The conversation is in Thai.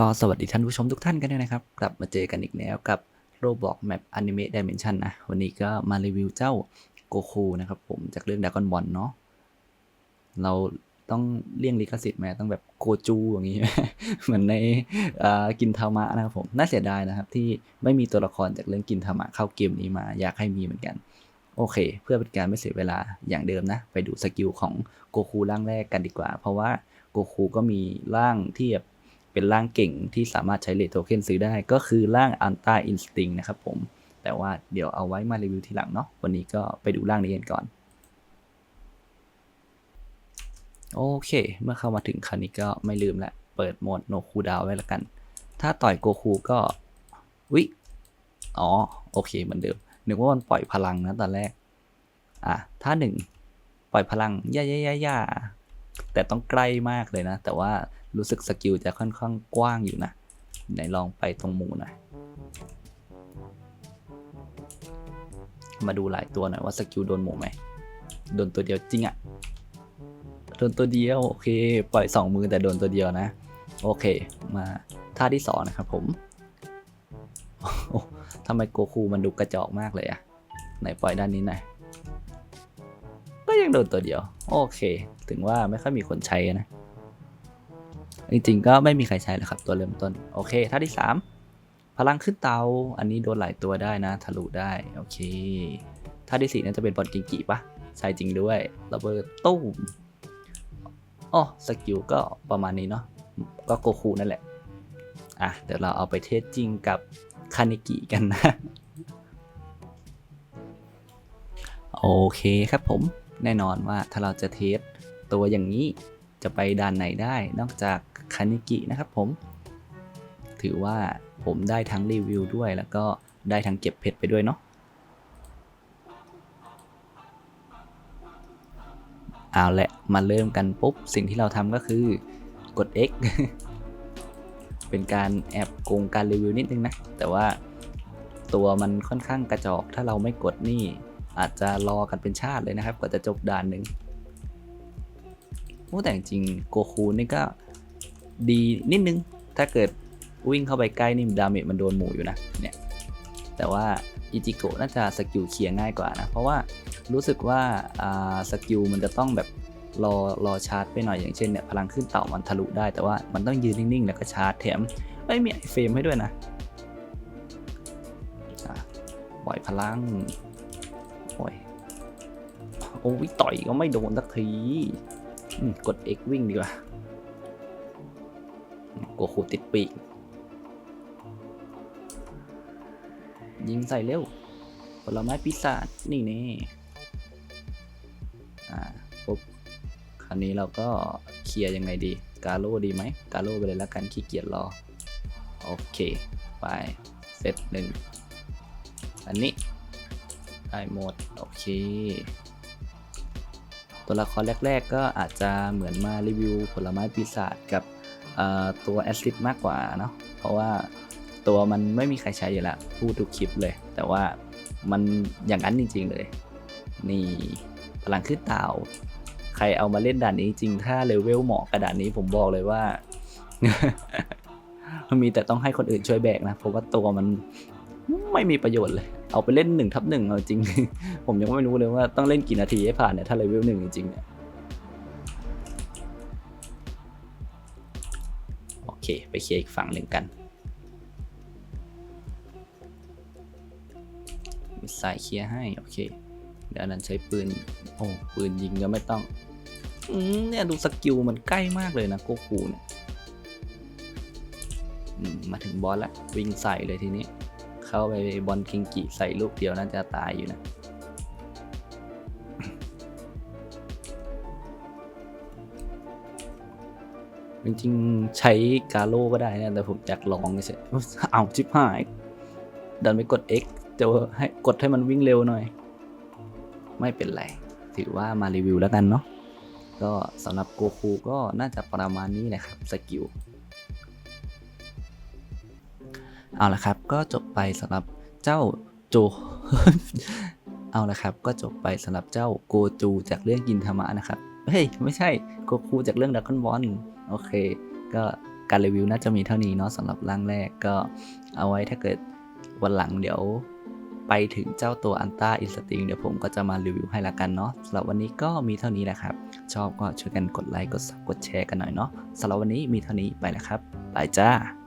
ก็สวัสดีท่านผู้ชมทุกท่านกันด้วยนะครับ กลับมาเจอกันอีกแล้วกับโรบอกแมปอนิเมะดิเมนชันนะ วันนี้ก็มารีวิวเจ้าโกคูนะครับผมจากเรื่องด a กอนบอลเนาะเราต้องเลี่ยงลิขสิทธิ์ไหมต้องแบบโกจูอย่างนี้ เหมือนในกินทามะนะครับผม น่าเสียดายนะครับ ที่ไม่มีตัวละครจากเรื่องกินทามะเข้าเกมนี้มา อยากให้มีเหมือนกัน โอเค เพื่อเป็นการไม่เสียเวลาอย่างเดิมนะ ไปดูสกิลของโกคูร่างแรกกันดีกว่า เพราะว่าโกคูก็มีร่างที่แบบ เป็นร่างเก่งที่สามารถใช้เลทโทเค็นซื้อได้ก็คือร่างอันต้าอินสติ้งนะครับผม แต่ว่าเดี๋ยวเอาไว้มารีวิวทีหลังเนาะวันนี้ก็ไปดูร่างนี้กันก่อน โอเค เมื่อเข้ามาถึงคันนี้ก็ไม่ลืมละเปิดโหมดโนคูดาวไว้ละกัน ถ้าต่อยโกคูก็วิอ๋อ โอเคเหมือนเดิมนึกว่ามันปล่อยพลังนะตอนแรก อะ ถ้าหนึ่งปล่อยพลังย่าย่าย่าย่า แต่ต้องใกล้มากเลยนะ แต่ว่ารู้สึกสกิลจะค่อนข้างกว้างอยู่นะ ไหนลองไปตรงหมูหน่อย มาดูหลายตัวหน่อยว่าสกิลโดนหมูไหม โดนตัวเดียวจริงอะโดนตัวเดียว โอเค ปล่อยสองมือแต่โดนตัวเดียวนะ โอเค มาท่าที่สองนะครับผมโอ้ทำไมโกคูมันดูกระจอกมากเลยอะไหนปล่อยด้านนี้หน่อย ยังโดนตัวเดียว โอเค ถึงว่าไม่ค่อยมีคนใช้นะ จริงๆก็ไม่มีใครใช้หรอกครับตัวเริ่มต้น โอเคท่าที่ 3 พลังขึ้นเตา อันนี้โดนหลายตัวได้นะ ทะลุได้ โอเคท่าที่ 4น่าจะเป็นบอลกิงกิปะใช่จริงด้วยระเบิดตุ้มอ๋อสกิลก็ประมาณนี้เนาะก็โกคูนั่นแหละ อะ เดี๋ยวเราเอาไปเทสจริงกับคานิกิกันนะ โอเคครับผม แน่นอนว่าถ้าเราจะเทสตัวอย่างนี้จะไปด้านไหนได้ นอกจากคานิกินะครับผม ถือว่าผมได้ทั้งรีวิวด้วย แล้วก็ได้ทั้งเก็บเพชรไปด้วยเนาะเอาแหละมาเริ่มกันปุ๊บ สิ่งที่เราทำก็คือกด X เป็นการแอบโกงการรีวิวนิดนึงนะ แต่ว่าตัวมันค่อนข้างกระจอกถ้าเราไม่กดนี่ อาจจะรอกันเป็นชาติเลยนะครับกว่าจะจบด่านหนึ่งโอ้แต่จริงโกคูนี่ก็ดีนิดนึง ถ้าเกิดวิ่งเข้าไปใกล้นี่ดาเมจมันโดนหมูอยู่นะเนี่ยแต่ว่าอิจิโกะน่าจะสกิลเคลียร์ง่ายกว่านะ เพราะว่ารู้สึกว่าอ่าสกิลมันจะต้องแบบรอรอชาร์จไปหน่อยอย่างเช่นเนี่ยพลังขึ้นเต่ามันทะลุได้แต่ว่ามันต้องยืนนิ่งๆ แล้วก็ชาร์จแถมไม่มีไอเฟรมให้ด้วยนะปล่อยพลัง ยโอ้ยต่อยก็ไม่โดนสักที กด X วิ่งดีกว่าโกคูติดปีก ยิงใส่เร็ว ผลไม้ปีศาจนี่เน่อ่าปุ๊บคราวนี้เราก็เคลียร์ยังไงดี กาโร่ดีไหม กาโร่ไปเลยแล้วกันขี้เกียจรอ โอเค ไปเซตหนึ่ง อันนี้ ได้หมด โอเค ตัวละครแรก ๆ ก็อาจจะเหมือนมารีวิวผลไม้ปีศาจกับตัวแอสซิดมากกว่าเนาะเพราะว่าตัวมันไม่มีใครใช้อยู่แล้วพูดทุกคลิปเลย แต่ว่ามันอย่างนั้นจริง ๆ เลย นี่พลังขึ้นเต่าใครเอามาเล่นด่านนี้จริงถ้าเลเวลเหมาะกับด่านนี้ผมบอกเลยว่ามันมีแต่ต้องให้คนอื่นช่วยแบกนะเพราะว่าตัวมันไม่มีประโยชน์เลย เอาไปเล่นหนึ่งทับหนึ่งเอาจริง ผมยังไม่รู้เลยว่าต้องเล่นกี่นาทีให้ผ่านเนี่ยถ้าเลเวลหนึ่งจริงเนี่ยโอเค ไปเคลียร์อีกฝั่งหนึ่งกันมีสายเคลียร์ให้โอเค เดี๋ยวนั้นใช้ปืนโอ้ปืนยิงก็ไม่ต้องอืมเนี่ยดูสกิลมันใกล้มากเลยนะโกคูเนี่ยมมาถึงบอสละวิ่งใส่เลยทีนี้ เข้าไปบอลคิงกิใส่ลูกเดียวน่าจะตายอยู่นะจริงๆใช้กาโลก็ได้นะ แต่ผมอยากลองเฉยๆเอาชิบหาย ดันไปกด X จะให้กดให้มันวิ่งเร็วหน่อย ไม่เป็นไร ถือว่ามารีวิวแล้วกันเนาะก็สำหรับโกคูก็น่าจะประมาณนี้นะครับ สกิล เอาละครับ ก็จบไปสำหรับเจ้าโจ เอาละครับ ก็จบไปสำหรับเจ้าโกจูจากเรื่องกินธรรมะนะครับ เฮ้ย ไม่ใช่โกคูจากเรื่องดักคอนบอลโอเค ก็การรีวิวน่าจะมีเท่านี้เนาะสำหรับร่างแรกก็เอาไว้ถ้าเกิดวันหลังเดี๋ยวไปถึงเจ้าตัวอันต้าอินสติงเดี๋ยวผมก็จะมารีวิวให้ละกันเนาะสำหรับวันนี้ก็มีเท่านี้แหละครับ ชอบก็ช่วยกันกดไลค์กดซับกดแชร์กันหน่อยเนาะสำหรับวันนี้มีเท่านี้ไปแล้วครับ บายจ้า